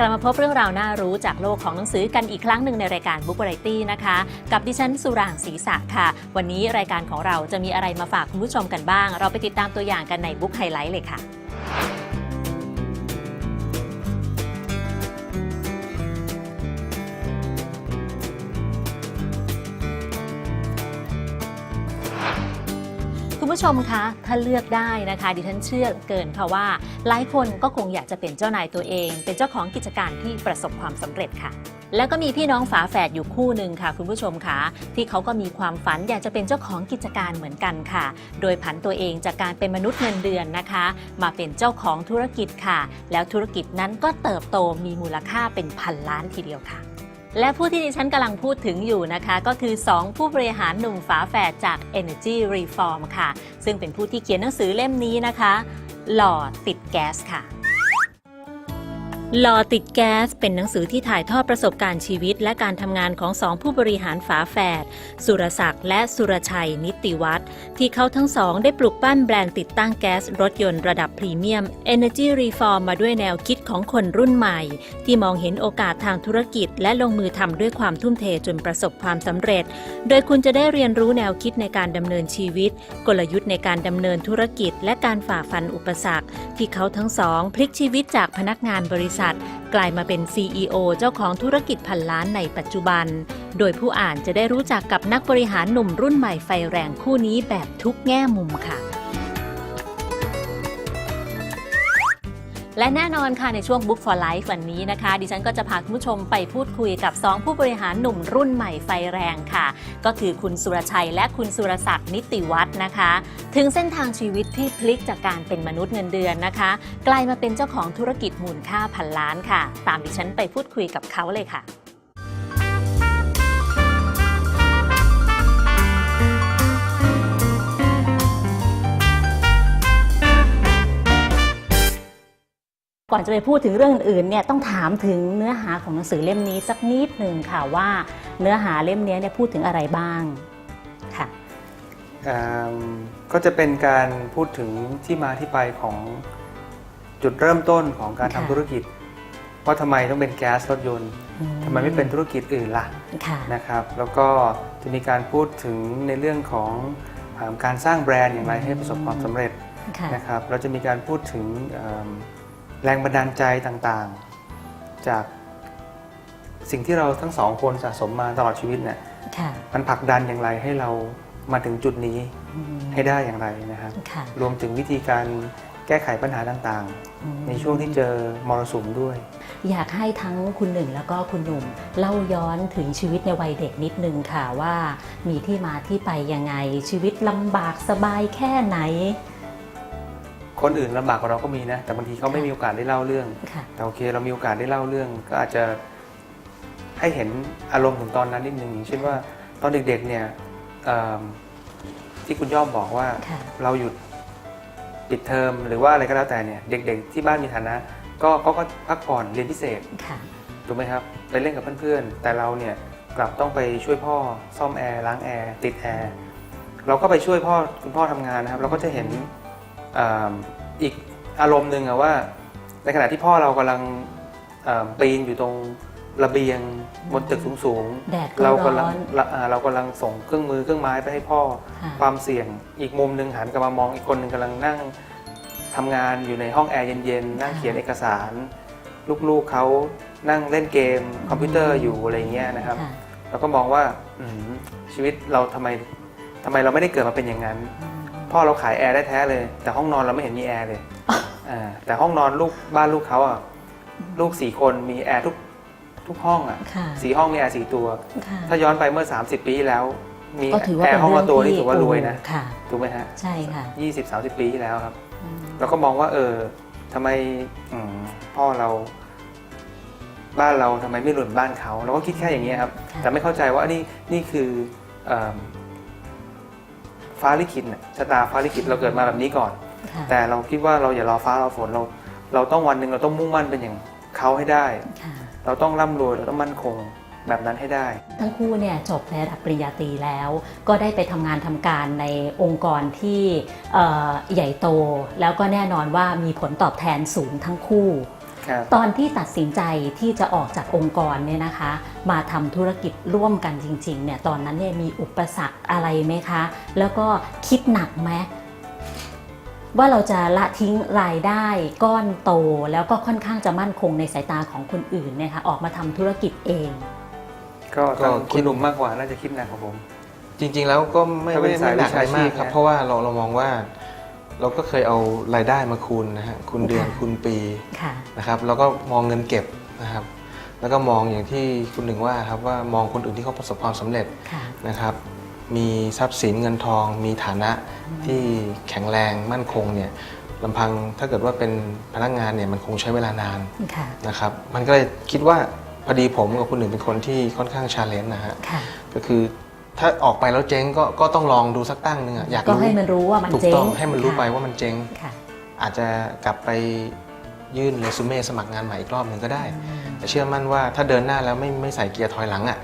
กลับมาพบเรื่องราวน่ารู้จากโลกของหนังสือกันอีกครั้งหนึ่งในรายการบุ๊กไรตี้นะคะ กับดิฉันสุรางศรีษะค่ะ วันนี้รายการของเราจะมีอะไรมาฝากคุณผู้ชมกันบ้าง เราไปติดตามตัวอย่างกันในบุ๊กไฮไลท์เลยค่ะ คุณผู้ชมคะถ้าเลือกได้นะคะ ดิฉันเชื่อเกินค่ะว่า หลายคนก็คงอยากจะเป็นเจ้านายตัวเอง เป็นเจ้าของกิจการที่ประสบความสำเร็จค่ะ แล้วก็มีพี่น้องฝาแฝดอยู่คู่หนึ่งค่ะ คุณผู้ชมคะที่เขาก็มีความฝันอยากจะเป็นเจ้าของกิจการเหมือนกันค่ะ โดยผันตัวเองจากการเป็นมนุษย์เงินเดือนนะคะ มาเป็นเจ้าของธุรกิจค่ะ แล้วธุรกิจนั้นก็เติบโตมีมูลค่าเป็นพันล้านทีเดียวค่ะ และผู้ที่ดิฉันกำลังพูดถึงอยู่นะคะ ก็คือ 2 ผู้บริหารหนุ่มฝาแฝดจาก Energy Reform ค่ะ ซึ่งเป็นผู้ที่เขียนหนังสือเล่มนี้นะคะ หล่อติดแก๊สค่ะ ล่อติดแก๊ส เป็นหนังสือที่ถ่ายทอดประสบการณ์ชีวิต และการทำงานของสองผู้บริหารฝาแฝดสุรศักดิ์และสุรชัยนิติวัฒน์ที่เขาทั้งสองได้ปลุกปั้นแบรนด์ติดตั้งแก๊สรถยนต์ระดับพรีเมียม Energy Reform มาด้วยแนวคิดของคนรุ่นใหม่ ที่มองเห็นโอกาสทางธุรกิจ และลงมือทำด้วยความทุ่มเทจนประสบความสำเร็จ โดยคุณจะได้เรียนรู้แนวคิดในการดำเนินชีวิต กลยุทธ์ในการดำเนินธุรกิจ และการฝ่าฟันอุปสรรค ที่เขาทั้งสองพลิกชีวิตจากพนักงานบริษัทกลายมาเป็น CEO เจ้าของธุรกิจพันล้านในปัจจุบัน โดยผู้อ่านจะได้รู้จักกับนักบริหารหนุ่มรุ่นใหม่ไฟแรงคู่นี้แบบทุกแง่มุมค่ะ และแน่นอนค่ะในช่วง Book for Life วันนี้นะคะ ดิฉันก็จะพาคุณผู้ชมไปพูดคุยกับ 2 ผู้บริหารหนุ่มรุ่นใหม่ไฟแรงค่ะ ก็คือคุณสุรชัยและคุณสุรศักดิ์นิติวัฒน์นะคะ ถึงเส้นทางชีวิตที่พลิกจากการเป็นมนุษย์เงินเดือนนะคะ กลายมาเป็นเจ้าของธุรกิจมูลค่าพันล้านค่ะ ตามดิฉันไปพูดคุยกับเขาเลยค่ะ ก่อนจะไปพูดถึงเรื่องอื่นๆเนี่ยต้องถามถึงเนื้อหาของหนังสือเล่มนี้สักนิดหนึ่งค่ะว่าเนื้อหาเล่มนี้เนี่ยพูดถึงอะไรบ้างค่ะอ่าก็จะเป็นการพูดถึงที่มาที่ไปของจุดเริ่มต้นของการค่ะทำธุรกิจ ว่าทำไมต้องเป็นแก๊สรถยนต์ทำไมไม่เป็นธุรกิจอื่นล่ะค่ะนะครับ แล้วก็จะมีการพูดถึงในเรื่องของอาการสร้างแบรนด์อย่างไรให้ประสบความสำเร็จค่ะนะครับเราจะมีการพูดถึงเอิ่ม แรงบันดาลใจต่างๆ จากสิ่งที่เราทั้งสองคนสะสมมาตลอดชีวิตเนี่ยค่ะ มันผลักดันอย่างไรให้เรามาถึงจุดนี้อืมให้ได้อย่างไรนะครับ ค่ะรวมถึงวิธีการแก้ไขปัญหาต่างอืมๆ ในช่วงที่เจอมรสุมด้วย อยากให้ทั้งคุณหนึ่งแล้วก็คุณหนุ่ม เล่าย้อนถึงชีวิตในวัยเด็กนิดนึงค่ะว่า มีที่มาที่ไปยังไงชีวิตลำบากสบายแค่ไหน คนอื่นลำบากกว่าเราก็มีนะ แต่บางทีเขาไม่มีโอกาสได้เล่าเรื่อง ค่ะ แต่โอเคเรามีโอกาสได้เล่าเรื่อง ก็อาจจะให้เห็นอารมณ์ของตอนนั้นนิดนึงอย่างเช่นว่าตอนเด็กๆเนี่ยเอิ่มที่คุณย่อมบอกว่า ค่ะ เราหยุดปิดเทอมหรือว่าอะไรก็แล้วแต่เนี่ยเด็ก ๆ ที่บ้านมีฐานะ ก็เขาก็พักผ่อนเรียนพิเศษค่ะ ถูกไหมครับไปเล่นกับเพื่อนๆแต่เราเนี่ยกลับต้องไปช่วยพ่อซ่อมแอร์ล้างแอร์ติดแอร์เราก็ไปช่วยพ่อคุณพ่อทำงานนะครับ เราก็จะเห็น อ่าอีกอารมณ์หนึ่งอะว่า ในขณะที่พ่อเรากำลังอ่าปีนอยู่ตรงระเบียงบนตึกสูงแดดๆก็เราร้กำลัองนเราอ่าเรากำลังส่งเครื่องมือเครื่องไม้ไปให้พ่อค่ะความเสี่ยงอีกมุมหนึ่งหันกลับมามองอีกคนหนึ่งกำลังนั่งทำงานอยู่ในห้องแอร์เย็นๆ นั่งเขียนเอกสาร ลูกๆเขานั่งเล่นเกมคอมพิวเตอร์อยู่อะไรเงี้ยนะครับค่ะเราก็มองว่าอืมชีวิตเราทำไมทำไมเราไม่ได้เกิดมาเป็นอย่างนั้นอืม พ่อเราขายแอร์ได้แท้เลย แต่ห้องนอนเราไม่เห็นมีแอร์เลยอ่าแต่ห้องนอนลูกบ้านลูกเขาอะลูกสี่คนมีแอร์ทุกทุกห้องอะค่ะสี่ห้องมีแอร์สี่ตัว ค่ะถ้าย้อนไปเมื่อ 30 ปีที่แล้ว มีก็ถือว่าแอเป็นร์ห้องเรื่อละงตัวที่นี่ถือว่ารวยนะโอ้ค่ะ ถูกไหมฮะใช่ค่ะยี่สิบสามสิบปีที่แล้วครับ อืมเราก็มองว่า เออทำไมอืมพ่อเรา บ้านเราทำไมไม่หล่นบ้านเขาเราก็คิดแค่อย่างนี้ยครับค่ะแต่ไม่เข้าใจว่านี่นี่คือเอิ่ม ฟ้าลิขิตน่ะชะตาฟ้าลิขิตเราเกิดมาแบบนี้ก่อน ค่ะแต่เราคิดว่าเราอย่ารอฟ้ารอฝนเรา เราต้องวันหนึ่งเราต้องมุ่งมั่นเป็นอย่างเขาให้ได้ ค่ะเราต้องร่ำรวยเราต้องมั่นคงแบบนั้นให้ได้ ทั้งคู่เนี่ยจบในระดับปริญญาตรีแล้ว ก็ได้ไปทำงานทำการในองค์กรที่เอ่อใหญ่โต แล้วก็แน่นอนว่ามีผลตอบแทนสูงทั้งคู่ครับ ตอนที่ตัดสินใจที่จะออกจากองค์กรเนี่ยนะคะ มาทำธุรกิจร่วมกันจริงๆเนี่ยตอนนั้นเนี่ยมีอุปสรรคอะไรไหมคะ แล้วก็คิดหนักไหมว่าเราจะละทิ้งรายได้ก้อนโตแล้วก็ค่อนข้างจะมั่นคงในสายตาของคนอื่นเนี่ยค่ะออกมาทำธุรกิจเอง ก็ก็ทางคิคุดณหนุ่มมากกว่าน่าจะคิดหนักกว่าผม จริง ๆ แล้วก็ไม่ถ้าเป็ไม่นสายไม่หนักอะไรวิชาชีพมากครับเนี่ยเพราะว่าเราเรามองว่า เราก็เคยเอารายได้มาคูณนะฮะคูณเดือนค่ะคูณปีค่ะ นะครับแล้วก็มองเงินเก็บนะครับ แล้วก็มองอย่างที่คุณหนึ่งว่าครับว่ามองคนอื่นที่เขาประสบความสำเร็จค่ะ นะครับ มีทรัพย์สินเงินทอง มีฐานะที่แข็งแรงมั่นคงเนี่ยลำพังถ้าเกิดว่าเป็นพนักงานเนี่ยมันคงใช้เวลานาน ค่ะ นะครับมันก็เลยคิดว่าพอดีผมกับคุณหนึ่งเป็นคนที่ค่อนข้างชาเลนจ์นะฮะ ค่ะ ก็คือ ถ้าออกไปแล้วเจ๊งก็ก็ต้องลองดูสักตั้งหนึ่งอะอยากก็รู้ให้มันรู้ว่ามันถูกเจ๊งต้องให้มันรู้ค่ะไปว่ามันเจ๊ง ค่ะอาจจะกลับไปยื่นเรซูเม่สมัครงานใหม่อีกรอบหนึ่งก็ได้ แต่เชื่อมั่นว่าถ้าเดินหน้าแล้วไม่ไม่ใส่เกียร์ถอยหลังอะ่ะ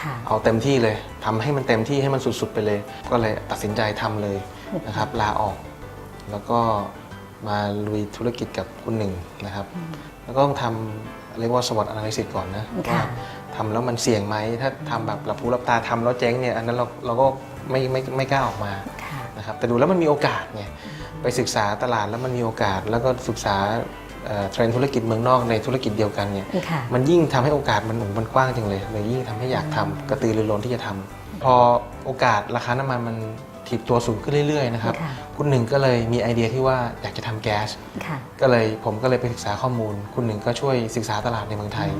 ค่ะ เอาเต็มที่เลยทำให้มันเต็มที่ให้มันสุดๆไปเลย ก็เลยตัดสินใจทำเลยนะครับ ลาออก แล้วก็มาลุยธุรกิจกับคุณหนึ่งนะครับ แล้วก็ต้องทำเรียกว่าสวอตอนาลิซิสก่อนนะค่ะ ว่า ทำแล้วมันเสี่ยงไหมถ้าทำแบบหลับหูหลับตาทำแล้วเจ๊งเนี่ยอันนั้นเราเราก็ไม่ไม่ไม่กล้าออกมาค่ะนะครับแต่ดูแล้วมันมีโอกาสไงไปศึกษาตลาดแล้วมันมีโอกาส แล้วก็ศึกษาเอ่อเทรนด์ธุรกิจเมืองนอกในธุรกิจเดียวกันเนี่ยค่ะมันยิ่งทำให้โอกาสมันหนุนมันกว้างจังเลยเลยยิ่งทำให้อยากทำกระตือรือร้นที่จะทำพอโอกาสราคาน้ำมันมันถีบตัวสูงขึ้นเรื่อยๆนะครับ ค่ะคุณหนึ่งก็เลยมีไอเดียที่ว่าอยากจะทำแก๊ส ค่ะ ก็เลยผมก็เลยไปศึกษาข้อมูล คุณหนึ่งก็ช่วยศึกษาตลาดในเมืองไทย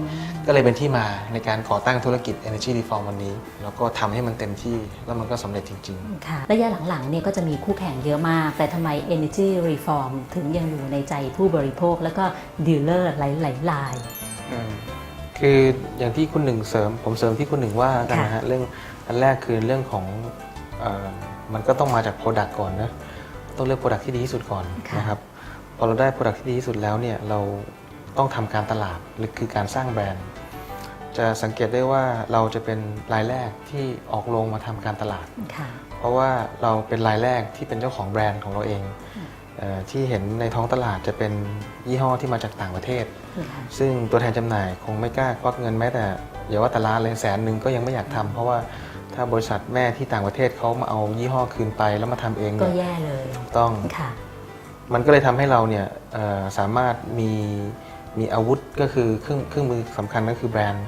ก็เลยเป็นที่มาในการก่อตั้งธุรกิจ Energy Reform วันนี้ แล้วก็ทำให้มันเต็มที่แล้วมันก็สำเร็จจริงๆค่ะ ระยะหลังๆเนี่ยก็จะมีคู่แข่งเยอะมาก แต่ทำไม Energy Reform ถึงยังอยู่ในใจผู้บริโภค แล้วก็ดีลเลอร์หลายๆรายอืมคืออย่างที่คุณหนึ่งเสริม ผมเสริมที่คุณหนึ่งว่ากันนะฮะเรื่องอันแรกคือเรื่องของเออมันก็ต้องมาจาก Product ก่อนนะ ต้องเลือก Product ที่ดีที่สุดก่อนค่ะนะครับพอเราได้ Product ที่ดีที่สุดแล้วเนี่ยเราต้องทำการตลาดหรือคือการสร้างแบรนด์ จะสังเกตได้ว่าเราจะเป็นรายแรกที่ออกโรงมาทำการตลาดค่ะเพราะว่าเราเป็นรายแรกที่เป็นเจ้าของแบรนด์ของเราเองเออที่เห็นในท้องตลาดจะเป็นยี่ห้อที่มาจากต่างประเทศค่ะซึ่งตัวแทนจำหน่ายคงไม่กล้าควักเงินแม้แต่อย่าว่าแต่ล้านเลยแสนหนึ่งก็ยังไม่อยากทำเพราะว่า ถ้าบริษัทแม่ที่ต่างประเทศเขามาเอายี่ห้อคืนไปแล้วมาทำเองก็เนี่ยแย่เลยถูกต้อง ค่ะ มันก็เลยทำให้เราเนี่ยเอ่อสามารถมีมีอาวุธก็คือเครื่องเครื่องมือสำคัญก็คือแบรนด์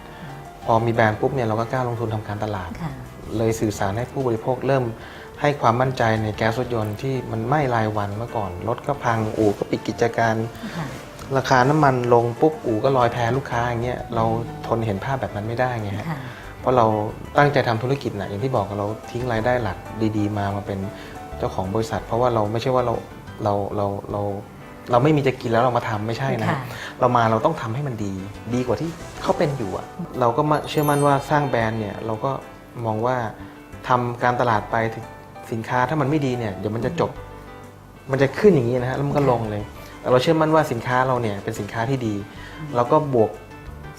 พอมีแบรนด์ปุ๊บเนี่ยเราก็กล้าลงทุนทำการตลาด ค่ะ เลยสื่อสารให้ผู้บริโภคเริ่มให้ความมั่นใจในแก๊สรถยนต์ที่มันไม่รายวันเมื่อก่อน รถก็พังอู่ก็ปิดกิจการ ค่ะ ราคาน้ำมันลงปุ๊บอู่ก็ลอยแพลูกค้าอย่างเงี้ยเราทนเห็นภาพแบบนั้นไม่ได้ไงฮะค่ะ เพราะเราตั้งใจทำธุรกิจนะอย่างที่บอกเราทิ้งรายได้หลักดีๆ มามาเป็นเจ้าของบริษัท เพราะว่าเราไม่ใช่ว่าเราเราเราเราเราไม่มีจะกินแล้วเรามาทำไม่ใช่นะค่ะเรามาเราต้องทำให้มันดี ดีกว่าที่เขาเป็นอยู่อะเราก็มาเชื่อมั่นว่าสร้างแบรนด์เนี่ยเราก็มองว่าทำการตลาดไปถึงสินค้าถ้ามันไม่ดีเนี่ยเดี๋ยวมันจะจบ มันจะขึ้นอย่างนี้นะฮะแล้วมันก็ลงเลยแต่เราเชื่อมั่นว่าสินค้าเราเนี่ยเป็นสินค้าที่ดีเราก็บวก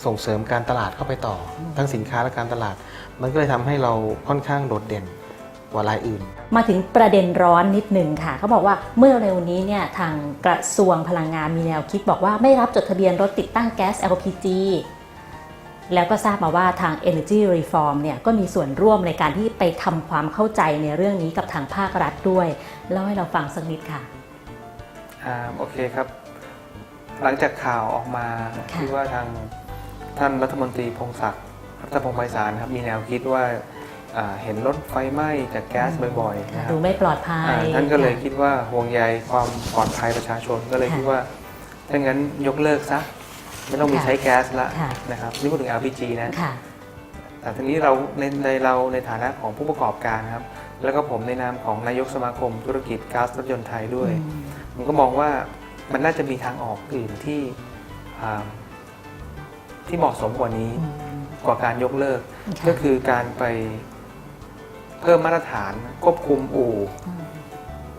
ส่งเสริมการตลาดเข้าไปต่อ ทั้งสินค้าและการตลาด มันก็เลยทำให้เราค่อนข้างโดดเด่นกว่ารายอื่น มาถึงประเด็นร้อนนิดหนึ่งค่ะเขาบอกว่าเมื่อเร็วนี้เนี่ยทางกระทรวงพลังงานมีแนวคิดบอกว่าไม่รับจดทะเบียนรถติดตั้งแก๊ส LPG แล้วก็ทราบมาว่าทาง Energy Reform เนี่ยก็มีส่วนร่วมในการที่ไปทำความเข้าใจในเรื่องนี้กับทางภาครัฐด้วยเล่าให้เราฟังสักนิดค่ะอ่าโอเคครับ หลังจากข่าวออกมาค่ะที่ว่าทาง ท่านรัฐมนตรีพงศักดิ์รัตพงศ์ไพศาลครับมีแนวคิดว่าอ่าเห็นรถไฟไหม้จากแก๊สบ่อยๆนะครับดูไม่ปลอดภัยอ่าท่านก็เลยคิดว่าห่วงใยความปลอดภัยประชาชนก็เลยค่ะคิดว่าถ้างั้นยกเลิกซะไม่ต้องมีค่ะใช้แก๊สละค่ะนะครับนี่พูดถึง LPG นะค่ะแต่ทีนี้เราในในเราในฐานะของผู้ประกอบการครับ แล้วก็ผมในนามของนายกสมาคมธุรกิจก๊าซรถยนต์ไทยด้วยผมก็มองว่ามันน่าจะมีทางออกอื่นที่อ่า ที่เหมาะสมกว่านี้อืมกว่าการยกเลิกค่ะก็คือการไปเพิ่มมาตรฐานควบคุมอู่ม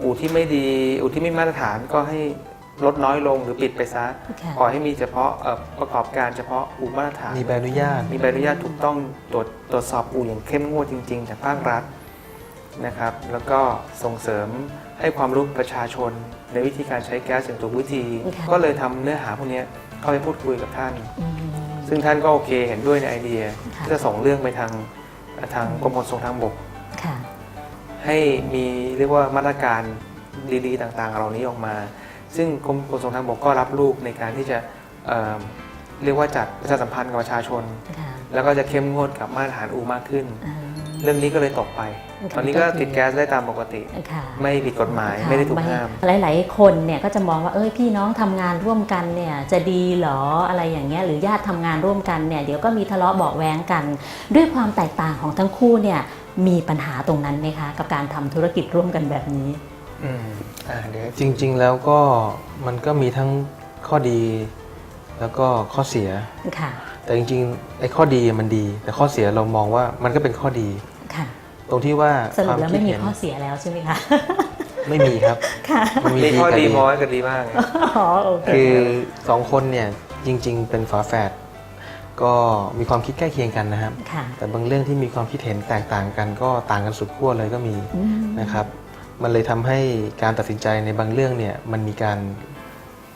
อู่ที่ไม่ดี อู่ที่ไม่มาตรฐานก็ให้ลดน้อยลงหรือปิดไปซะค่ะปล่อยให้มีเฉพาะเอ่อประกอบการเฉพาะอู่มาตรฐาน มีใบอนุญาต มีใบอนุญาตถูกต้องตรวจตรวจสอบอู่อย่างเข้มงวดจริง ๆ จากภาครัฐนะครับ แล้วก็ส่งเสริมให้ความรู้ประชาชนในวิธีการใช้แก๊สอย่างถูกวิธีค่ะก็เลยทำเนื้อหาพวกเนี้ยเข้าไปพูดคุยกับท่านอืม ซึ่งท่านก็โอเคเห็นด้วยในไอเดียค่ะที่จะส่งเรื่องไปทางทางกรมขนส่งทางบก ค่ะ ให้มีเรียกว่ามาตรการดีๆ ต่างๆ เหล่านี้ออกมา ซึ่งกรมขนส่งทางบกก็รับลูกในการที่จะเอ่อเรียกว่าจัดประชาสัมพันธ์กับประชาชน ค่ะแล้วก็จะเข้มงวดกับมาตรฐานอูมากขึ้น อ่า เรื่องนี้ก็เลยตกไปค่ะตอนนี้ก็ก็คือติดแก๊สได้ตามปกติค่ะไม่ผิดกฎหมายค่ะไม่ได้ถูกห้าม หลาย ๆ คนเนี่ยก็จะมองว่าเอ้ยพี่น้องทำงานร่วมกันเนี่ยจะดีเหรออะไรอย่างเงี้ยหรือญาติทำงานร่วมกันเนี่ยเดี๋ยวก็มีทะเลาะเบาะแว้งกัน ด้วยความแตกต่างของทั้งคู่เนี่ยมีปัญหาตรงนั้นไหมคะ กับการทำธุรกิจร่วมกันแบบนี้อืมอ่าเดี๋ยวจริง ๆ แล้วก็มันก็มีทั้งข้อดี แล้วก็ข้อเสียค่ะ แต่จริงๆไอ้ข้อดีมันดี แต่ข้อเสียเรามองว่ามันก็เป็นข้อดี ค่ะ ตรงที่ว่าสรุคปวามแล้วคิดไม่มีเห็นข้อเสียแล้วใช่ไหมคะ ไม่มีครับ ค่ะ มันมีมีดีข้อกับดีดีน้อยกับดีมาก อ๋อโอเค คือสองคนเนี่ยจริง ๆ เป็นฝาแฝดก็มีความคิดใกล้เคียงกันนะครับค่ะแต่บางเรื่องที่มีความคิดเห็นแตกต่างกันก็ต่างกันสุดขั้วเลยก็มีอืมนะครับ มันเลยทำให้การตัดสินใจในบางเรื่องเนี่ยมันมีการ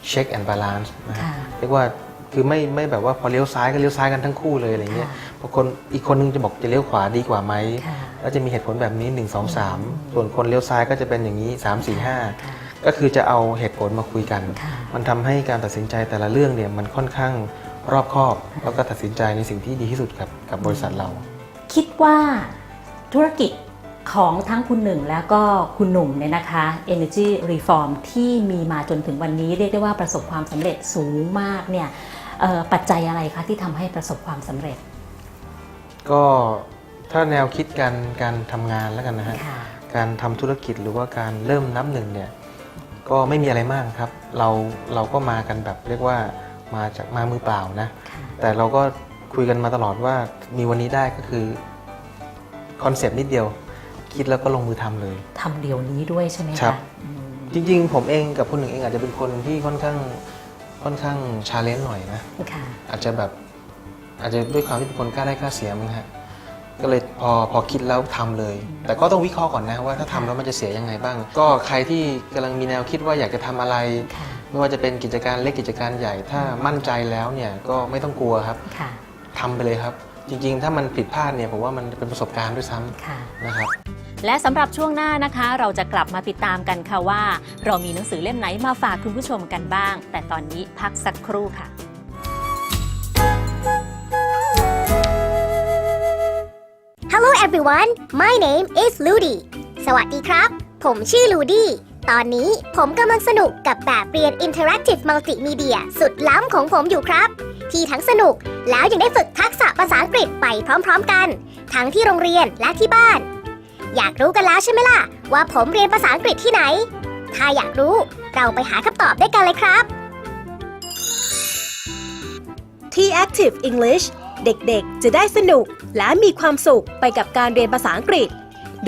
เช็คแอนด์บาลานซ์นะครับค่ะเรียกว่า คือไม่ไม่แบบว่าพอเลี้ยวซ้ายก็เลี้ยวซ้ายกันทั้งคู่เลยอะไรเงี้ยค่ะบางคนอีกคนนึงจะบอกจะเลี้ยวขวาดีกว่าไหมค่ะแล้วจะมีเหตุผลแบบนี้ 1 2 3 ส่วนคนเลี้ยวซ้ายก็จะเป็นอย่างนี้ 3 4ค่ะ5ก็คือจะเอาเหตุผลมาคุยกันค่ะมันทำให้การตัดสินใจแต่ละเรื่องเนี่ยมันค่อนข้างรอบคอบ แล้วก็ตัดสินใจในสิ่งที่ดีที่สุดกับกับบริษัทเรา คิดว่าธุรกิจของทั้งคุณหนึ่งแล้วก็คุณหนุ่มเนี่ยนะคะ Energy Reform ที่มีมาจนถึงวันนี้เรียกได้ว่าประสบความสำเร็จสูงมากเนี่ยเอ่อ ปัจจัยอะไรคะที่ทำให้ประสบความสำเร็จก็ถ้าแนวคิดการการทำงานแล้วกันนะฮะ ค่ะ การทำธุรกิจหรือว่าการเริ่มนับหนึ่งเนี่ยก็ไม่มีอะไรมากครับ เราเราก็มากันแบบเรียกว่ามาจากมามือเปล่านะ ค่ะ แต่เราก็คุยกันมาตลอดว่ามีวันนี้ได้ก็คือคอนเซปต์นิดเดียว คิดแล้วก็ลงมือทำเลย ทำเดี๋ยวนี้ด้วยใช่ไหมครัคะบอืมจริง ๆ ผมเองกับคนหนึ่งเองอาจจะเป็นคนที่ค่อนข้าง ค่อนข้างชาเลนจ์หน่อยนะ ค่ะ อาจจะแบบอาจจะด้วยความที่เป็นคนกล้าได้กล้าเสียมั้งฮะก็เลยพอพอคิดแล้วทำเลย แต่ก็ต้องวิเคราะห์ก่อนนะว่าถ้าทำแล้วมันจะเสียยังไงบ้าง ก็ใครที่กำลังมีแนวคิดว่าอยากจะทำอะไร ค่ะ ไม่ว่าจะเป็นกิจการเล็กกิจการใหญ่ ถ้ามั่นใจแล้วเนี่ยก็ไม่ต้องกลัวครับค่ะ ทำไปเลยครับ จริง ๆ ถ้ามันผิดพลาดเนี่ยผมว่ามันเป็นประสบการณ์ด้วยซ้ำค่ะ นะครับ และสำหรับช่วงหน้านะคะ เราจะกลับมาติดตามกันค่ะว่า เรามีหนังสือเล่มไหนมาฝากคุณผู้ชมกันบ้าง แต่ตอนนี้พักสักครู่ค่ะ Hello everyone my name is Ludi สวัสดีครับ ผมชื่อ Ludi ตอนนี้ผมกำลังสนุกกับแบบเรียน Interactive Multimedia สุดล้ำของผมอยู่ครับ ที่ทั้งสนุกแล้วยังได้ฝึกทักษะภาษาอังกฤษไปพร้อมๆกัน ทั้งที่โรงเรียนและที่บ้าน อยากรู้กันแล้วใช่ไหมล่ะ ว่าผมเรียนภาษาอังกฤษที่ไหน ถ้าอยากรู้เราไปหาคำตอบด้วยกันเลยครับ ที่ Active English เด็กๆ จะได้สนุกและมีความสุขไปกับการเรียนภาษาอังกฤษ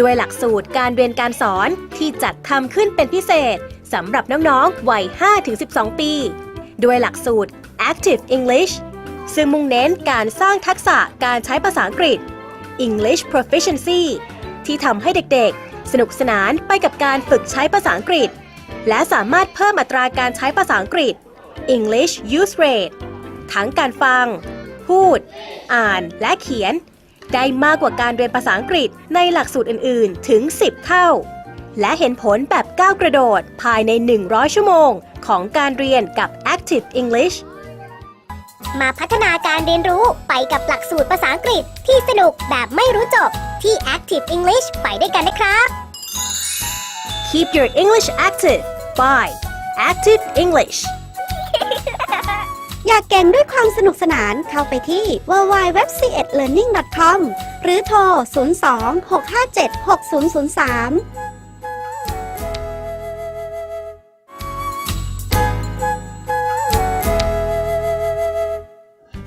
ด้วยหลักสูตรการเรียนการสอนที่จัดทำขึ้นเป็นพิเศษสำหรับน้องๆ วัย 5-12 ปี ด้วยหลักสูตร Active English ซึ่งมุ่งเน้นการสร้างทักษะการใช้ภาษาอังกฤษ English Proficiency ที่ทำให้เด็กๆ สนุกสนานไปกับการฝึกใช้ภาษาอังกฤษ และสามารถเพิ่มอัตราการใช้ภาษาอังกฤษ English Use Rate ทั้งการฟัง พูด อ่านและเขียน ได้มากกว่าการเรียนภาษาอังกฤษในหลักสูตรอื่นๆ ถึง 10 เท่า และเห็นผลแบบก้าวกระโดดภายใน 100 ชั่วโมง ของการเรียนกับ Active English มาพัฒนาการเรียนรู้ไปกับหลักสูตรภาษาอังกฤษที่สนุกแบบไม่รู้จบ ที่ Active English ไปด้วยกันนะครับ Keep your English active by Active English อยากเก่งด้วยความสนุกสนานเข้าไปที่ www.learning.com หรือโทร 02-657-6003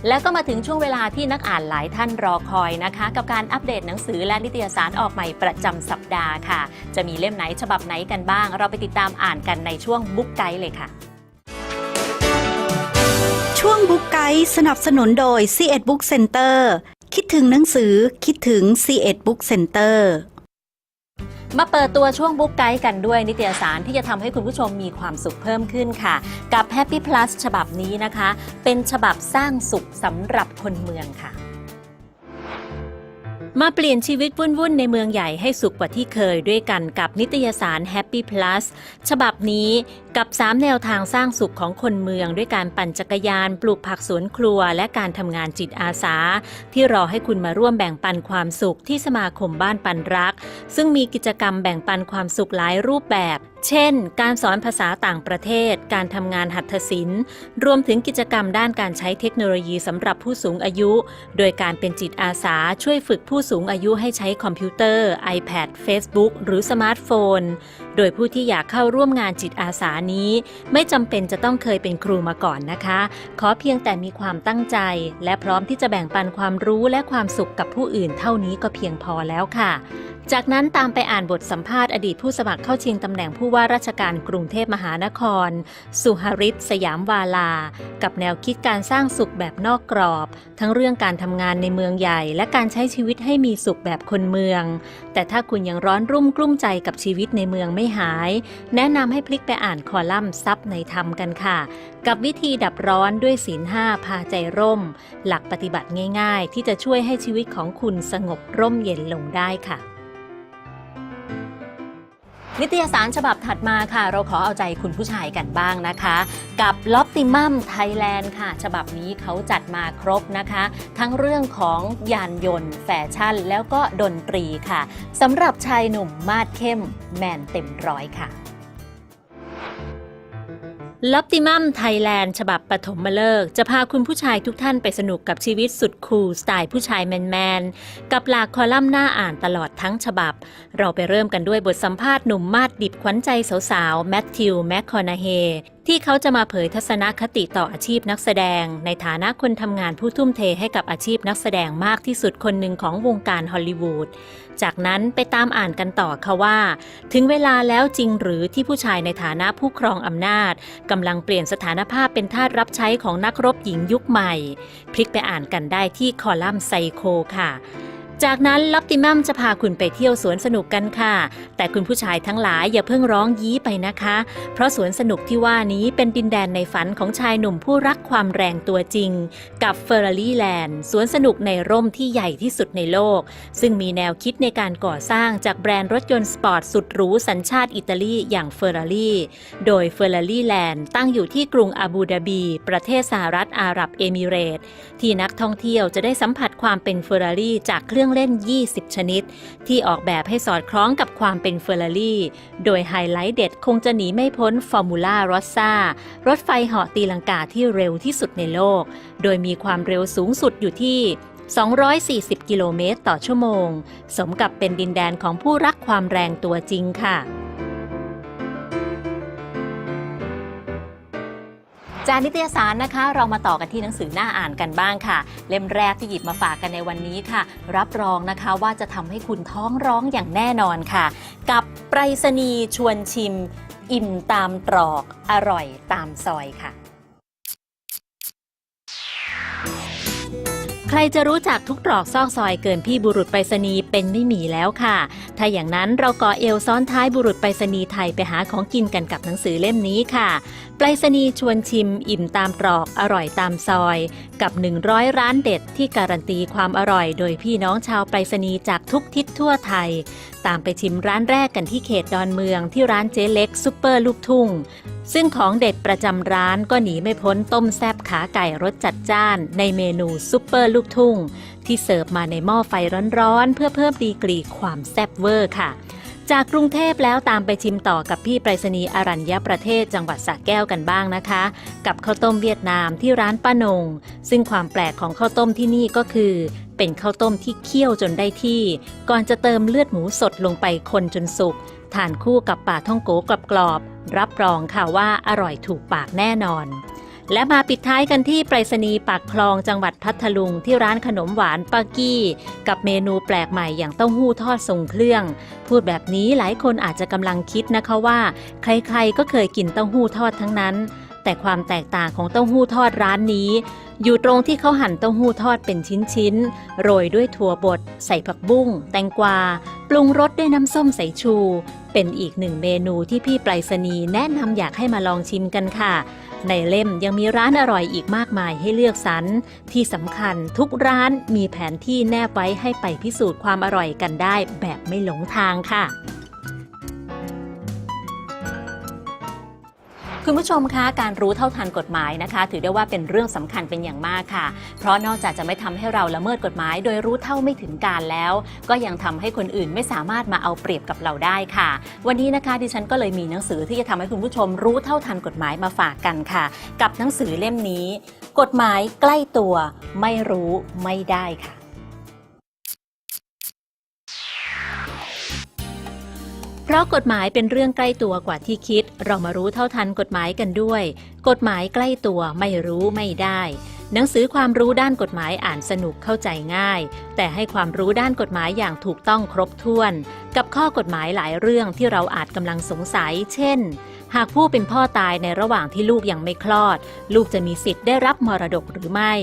แล้วก็มาถึงช่วงเวลาที่นักอ่านหลายท่านรอคอยนะคะ กับการอัปเดตหนังสือและนิตยสารออกใหม่ประจำสัปดาห์ค่ะ จะมีเล่มไหนฉบับไหนกันบ้าง เราไปติดตามอ่านกันในช่วงบุ๊กไกด์เลยค่ะ ช่วงบุ๊กไกด์สนับสนุนโดย c ีเอ็ดบุ๊กเซ็นเตอร์คิดถึงหนังสือคิดถึง c ีเอ็ดบุ๊กเซ็นเตอร์ มาเปิดตัวช่วงบุ๊กไกด์กันด้วยนิตยสารที่จะทำให้คุณผู้ชมมีความสุขเพิ่มขึ้นค่ะ กับ Happy Plus ฉบับนี้นะคะ เป็นฉบับสร้างสุขสำหรับคนเมืองค่ะ มาเปลี่ยนชีวิตวุ่นๆ ในเมืองใหญ่ให้สุขกว่าที่เคยด้วยกันกับนิตยสาร Happy Plus ฉบับนี้กับ 3 แนวทางสร้างสุขของคนเมืองด้วยการปั่นจักรยาน ปลูกผักสวนครัว และการทำงานจิตอาสา ที่รอให้คุณมาร่วมแบ่งปันความสุขที่สมาคมบ้านปันรัก ซึ่งมีกิจกรรมแบ่งปันความสุขหลายรูปแบบ เช่น การสอนภาษาต่างประเทศ การทำงานหัตถศิลป์ รวมถึงกิจกรรมด้านการใช้เทคโนโลยีสำหรับผู้สูงอายุ โดยการเป็นจิตอาสาช่วยฝึกผู้สูงอายุให้ใช้คอมพิวเตอร์ iPad Facebook หรือสมาร์ทโฟน โดยผู้ที่อยากเข้าร่วมงานจิตอาสานี้ ไม่จำเป็นจะต้องเคยเป็นครูมาก่อนนะคะ ขอเพียงแต่มีความตั้งใจ และพร้อมที่จะแบ่งปันความรู้และความสุขกับผู้อื่นเท่านี้ก็เพียงพอแล้วค่ะ จากนั้นตามไปอ่านบทสัมภาษณ์อดีตผู้สมัครเข้าชิงตำแหน่งผู้ว่าราชการกรุงเทพมหานคร สุหริตสยามวาลา กับแนวคิดการสร้างสุขแบบนอกกรอบ ทั้งเรื่องการทำงานในเมืองใหญ่ และการใช้ชีวิตให้มีสุขแบบคนเมือง แต่ถ้าคุณยังร้อนรุ่มกลุ้มใจกับชีวิตในเมืองไม่หาย แนะนำให้พลิกไปอ่านคอลัมน์ซับในธรรมกันค่ะ กับวิธีดับร้อนด้วยศีลห้าพาใจร่ม หลักปฏิบัติง่าย ๆ ที่จะช่วยให้ชีวิตของคุณสงบร่มเย็นลงได้ค่ะ นิตยสารฉบับถัดมาค่ะ เราขอเอาใจคุณผู้ชายกันบ้างนะคะ กับ l o p ติมัมไทยแลนด์ค่ะ ฉบับนี้เขาจัดมาครบนะคะ ทั้งเรื่องของยานยนต์ แฟชั่น แล้วก็ดนตรีค่ะสำหรับชายหนุ่มมาดเข้มแมนเต็มร้อยค่ะ ลับติมัมไทยแลนด์ฉบับปฐมฤกษ์จะพาคุณผู้ชายทุกท่านไปสนุกกับชีวิตสุดคูลสไตล์ผู้ชายแมนๆ กับหลากคอลัมน์หน้าอ่านตลอดทั้งฉบับ เราไปเริ่มกันด้วยบทสัมภาษณ์หนุ่มมาดดิบขวัญใจสาวๆ แมทธิว แมคคอนาเฮ ที่เขาจะมาเผยทัศนคติต่ออาชีพนักแสดง ในฐานะคนทำงานผู้ทุ่มเทให้กับอาชีพนักแสดงมากที่สุดคนหนึ่งของวงการฮอลลีวูด จากนั้นไปตามอ่านกันต่อค่ะว่า ถึงเวลาแล้วจริงหรือที่ผู้ชายในฐานะผู้ครองอำนาจกำลังเปลี่ยนสถานภาพเป็นทาสรับใช้ของนักรบหญิงยุคใหม่ พลิกไปอ่านกันได้ที่คอลัมน์ไซโคค่ะ จากนั้นลัปติมัมจะพาคุณไปเที่ยวสวนสนุกกันค่ะ แต่คุณผู้ชายทั้งหลายอย่าเพิ่งร้องยี้ไปนะคะ เพราะสวนสนุกที่ว่านี้เป็นดินแดนในฝันของชายหนุ่มผู้รักความแรงตัวจริง กับ Ferrari Land สวนสนุกในร่มที่ใหญ่ที่สุดในโลก ซึ่งมีแนวคิดในการก่อสร้างจากแบรนด์รถยนต์สปอร์ตสุดหรูสัญชาติอิตาลีอย่าง Ferrari โดย Ferrari Land ตั้งอยู่ที่กรุงอาบูดาบี ประเทศสหรัฐอาหรับเอมิเรตส์ที่นักท่องเที่ยวจะได้สัมผัสความเป็น Ferrari จากเครื่องเล่น 20 ชนิด ที่ออกแบบให้สอดคล้องกับความเป็นเฟอร์รารี่ โดยไฮไลท์เด็ดคงจะหนีไม่พ้นฟอร์มูล่ารอสซารถไฟเหาะตีลังกาที่เร็วที่สุดในโลก โดยมีความเร็วสูงสุดอยู่ที่240 กิโลเมตรต่อชั่วโมง สมกับเป็นดินแดนของผู้รักความแรงตัวจริงค่ะ จากนิตยสารนะคะ เรามาต่อกันที่หนังสือหน้าอ่านกันบ้างค่ะ เล่มแรกที่หยิบมาฝากกันในวันนี้ค่ะ รับรองนะคะว่าจะทำให้คุณท้องร้องอย่างแน่นอนค่ะ กับไปรษณีย์ชวนชิม อิ่มตามตรอก อร่อยตามซอยค่ะ รจะรู้จักทุกตรอกซอกซอยเกินพี่บุรุษไปรษณีย์เป็นไม่มีแล้วค่ะ ถ้าอย่างนั้นเราก่อเอวซ้อนท้ายบุรุษไปรษณีย์ไทยไปหาของกินกันกับหนังสือเล่มนี้ค่ะ ไปรษณีย์ชวนชิม อิ่มตามตรอกอร่อยตามซอย กับ 100 ร้านเด็ดที่การันตีความอร่อย โดยพี่น้องชาวไปรษณีย์จากทุกทิศทั่วไทย ตามไปชิมร้านแรกกันที่เขตดอนเมืองที่ร้านเจ๊เล็กซุปเปอร์ลูกทุ่ง ซึ่งของเด็ดประจำร้านก็หนีไม่พ้นต้มแซบขาไก่รสจัดจ้าน ในเมนูซุปเปอร์ลูกทุ่ง ที่เสิร์ฟมาในหม้อไฟร้อนๆ เพื่อเพิ่มดีกรีความแซบเวอร์ค่ะ จากกรุงเทพแล้วตามไปชิมต่อกับพี่ไปรษณีย์อรัญญประเทศจังหวัดสระแก้วกันบ้างนะคะ กับข้าวต้มเวียดนามที่ร้านป้านง ซึ่งความแปลกของข้าวต้มที่นี่ก็คือเป็นข้าวต้มที่เคี่ยวจนได้ที่ ก่อนจะเติมเลือดหมูสดลงไปคนจนสุก ทานคู่กับป่าท่องโกกรอบๆรับรองค่ะว่าอร่อยถูกปากแน่นอน และมาปิดท้ายกันที่ไปรษณีย์ปากคลองจังหวัดพัทลุงที่ร้านขนมหวานปากี้ กับเมนูแปลกใหม่อย่างเต้าหู้ทอดทรงเครื่อง พูดแบบนี้หลายคนอาจจะกำลังคิดนะคะว่า ใครๆก็เคยกินเต้าหู้ทอดทั้งนั้น แต่ความแตกต่างของเต้าหู้ทอดร้านนี้ อยู่ตรงที่เขาหั่นเต้าหู้ทอดเป็นชิ้นๆ โรยด้วยถั่วบด ใส่ผักบุ้ง แตงกวา ปรุงรสด้วยน้ำส้มสายชู เป็นอีกหนึ่งเมนูที่พี่ไปรษณีย์แนะนำอยากให้มาลองชิมกันค่ะ ในเล่มยังมีร้านอร่อยอีกมากมายให้เลือกสรร ที่สำคัญทุกร้านมีแผนที่แนบไว้ให้ไปพิสูจน์ความอร่อยกันได้แบบไม่หลงทางค่ะ คุณผู้ชมคะการรู้เท่าทันกฎหมายนะคะ ถือได้ว่าเป็นเรื่องสำคัญเป็นอย่างมากค่ะ เพราะนอกจากจะไม่ทำให้เราละเมิดกฎหมาย โดยรู้เท่าไม่ถึงการแล้ว ก็ยังทำให้คนอื่นไม่สามารถมาเอาเปรียบกับเราได้ค่ะ วันนี้นะคะดิฉันก็เลยมีหนังสือที่จะทำให้คุณผู้ชมรู้เท่าทันกฎหมายมาฝากกันค่ะ กับหนังสือเล่มนี้ กฎหมายใกล้ตัว ไม่รู้ไม่ได้ค่ะ เพราะกฎหมายเป็นเรื่องใกล้ตัวกว่าที่คิด เรามารู้เท่าทันกฎหมายกันด้วย กฎหมายใกล้ตัวไม่รู้ไม่ได้ หนังสือความรู้ด้านกฎหมายอ่านสนุกเข้าใจง่าย แต่ให้ความรู้ด้านกฎหมายอย่างถูกต้องครบถ้วน กับข้อกฎหมายหลายเรื่องที่เราอาจกำลังสงสัย เช่น หากผู้เป็นพ่อตายในระหว่างที่ลูกยังไม่คลอด ลูกจะมีสิทธิ์ได้รับมรดกหรือไม่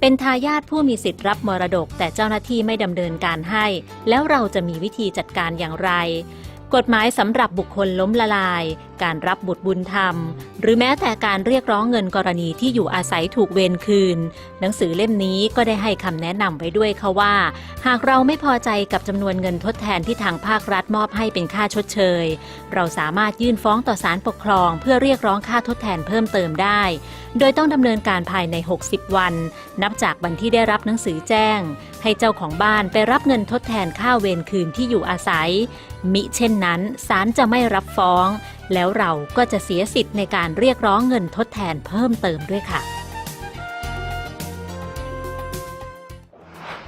เป็นทายาทผู้มีสิทธิ์รับมรดก แต่เจ้าหน้าที่ไม่ดำเนินการให้ แล้วเราจะมีวิธีจัดการอย่างไร กฎหมายสำหรับบุคคลล้มละลาย การรับบุตรบุญธรรม หรือแม้แต่การเรียกร้องเงินกรณีที่อยู่อาศัยถูกเวรคืน หนังสือเล่มนี้ก็ได้ให้คำแนะนำไว้ด้วยค่ะว่า หากเราไม่พอใจกับจำนวนเงินทดแทนที่ทางภาครัฐมอบให้เป็นค่าชดเชย เราสามารถยื่นฟ้องต่อศาลปกครอง เพื่อเรียกร้องค่าทดแทนเพิ่มเติมได้ โดยต้องดำเนินการภายใน 60 วัน นับจากวันที่ได้รับหนังสือแจ้ง ให้เจ้าของบ้านไปรับเงินทดแทนค่าเวรคืนที่อยู่อาศัย มิเช่นนั้นศาลจะไม่รับฟ้อง แล้วเราก็จะเสียสิทธิ์ในการเรียกร้องเงินทดแทนเพิ่มเติมด้วยค่ะ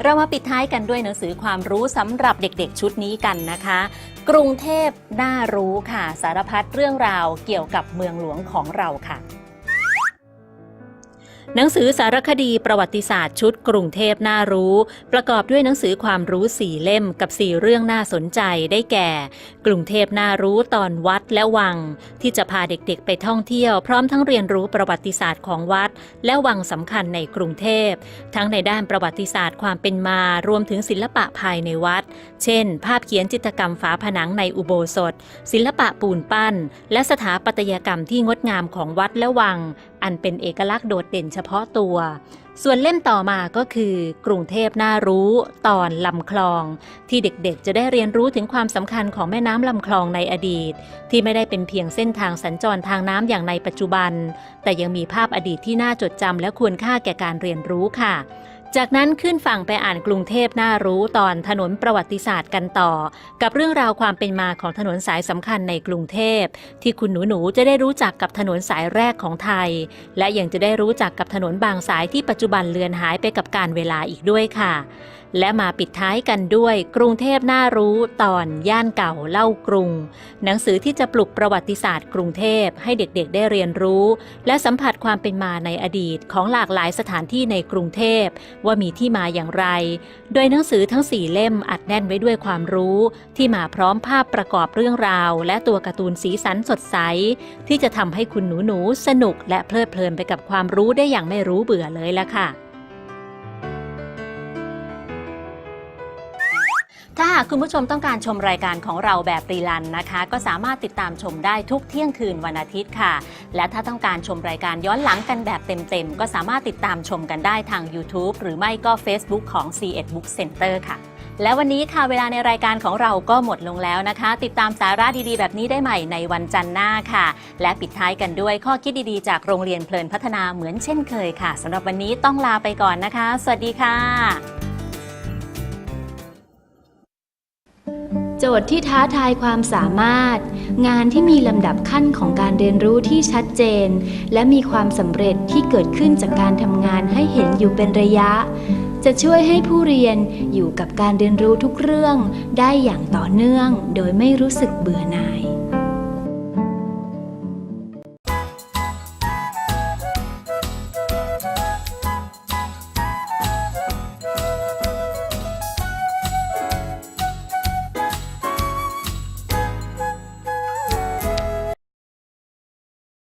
เรามาปิดท้ายกันด้วยหนังสือความรู้สำหรับเด็กๆชุดนี้กันนะคะ กรุงเทพน่ารู้ค่ะ สารพัดเรื่องราวเกี่ยวกับเมืองหลวงของเราค่ะ หนังสือสารคดีประวัติศาสตร์ชุดกรุงเทพน่ารู้ ประกอบด้วยหนังสือความรู้สี่เล่มกับสี่เรื่องน่าสนใจได้แก่ กรุงเทพน่ารู้ตอนวัดและวัง ที่จะพาเด็กๆไปท่องเที่ยวพร้อมทั้งเรียนรู้ประวัติศาสตร์ของวัด และวังสำคัญในกรุงเทพ ทั้งในด้านประวัติศาสตร์ความเป็นมารวมถึงศิลปะภายในวัด เช่น ภาพเขียนจิตรกรรมฝาผนังในอุโบสถ ศิลปะปูนปั้น และสถาปัตยกรรมที่งดงามของวัดและวัง อันเป็นเอกลักษณ์โดดเด่นเฉพาะตัว ส่วนเล่มต่อมาก็คือ กรุงเทพน่ารู้ตอนลำคลอง ที่เด็กๆ จะได้เรียนรู้ถึงความสำคัญของแม่น้ำลำคลองในอดีต ที่ไม่ได้เป็นเพียงเส้นทางสัญจรทางน้ำอย่างในปัจจุบัน แต่ยังมีภาพอดีตที่น่าจดจำและควรค่าแก่การเรียนรู้ค่ะ จากนั้นขึ้นฝั่งไปอ่านกรุงเทพน่ารู้ตอนถนนประวัติศาสตร์กันต่อ กับเรื่องราวความเป็นมาของถนนสายสำคัญในกรุงเทพ ที่คุณหนูหนูๆจะได้รู้จักกับถนนสายแรกของไทย และยังจะได้รู้จักกับถนนบางสายที่ปัจจุบันเลือนหายไปกับการเวลาอีกด้วยค่ะ และมาปิดท้ายกันด้วยกรุงเทพน่ารู้ตอนย่านเก่าเล่ากรุง หนังสือที่จะปลุกประวัติศาสตร์กรุงเทพให้เด็กๆได้เรียนรู้ และสัมผัสความเป็นมาในอดีตของหลากหลายสถานที่ในกรุงเทพว่ามีที่มาอย่างไร โดยหนังสือทั้งสี่เล่มอัดแน่นไว้ด้วยความรู้ ที่มาพร้อมภาพประกอบเรื่องราว และตัวการ์ตูนสีสันสดใส ที่จะทำให้คุณหนูๆสนุกและเพลิดเพลินไปกับความรู้ได้อย่างไม่รู้เบื่อเลยละค่ะ ถ้าหากคุณผู้ชมต้องการชมรายการของเราแบบรีลันนะคะ ก็สามารถติดตามชมได้ทุกเที่ยงคืนวันอาทิตย์ค่ะ และถ้าต้องการชมรายการย้อนหลังกันแบบเต็มๆ ก็สามารถติดตามชมกันได้ทาง YouTube หรือไม่ก็ Facebook ของ C1 Book Center ค่ะ และวันนี้ค่ะเวลาในรายการของเราก็หมดลงแล้วนะคะ ติดตามสาระดีๆ แบบนี้ได้ใหม่ในวันจันทร์หน้าค่ะ และปิดท้ายกันด้วยข้อคิดดีๆ จากโรงเรียนเพลินพัฒนาเหมือนเช่นเคยค่ะสำหรับวันนี้ต้องลาไปก่อนนะคะ สวัสดีค่ะ โจทย์ที่ท้าทายความสามารถ งานที่มีลำดับขั้นของการเรียนรู้ที่ชัดเจน และมีความสำเร็จที่เกิดขึ้นจากการทำงานให้เห็นอยู่เป็นระยะ จะช่วยให้ผู้เรียนอยู่กับการเรียนรู้ทุกเรื่องได้อย่างต่อเนื่อง โดยไม่รู้สึกเบื่อหน่าย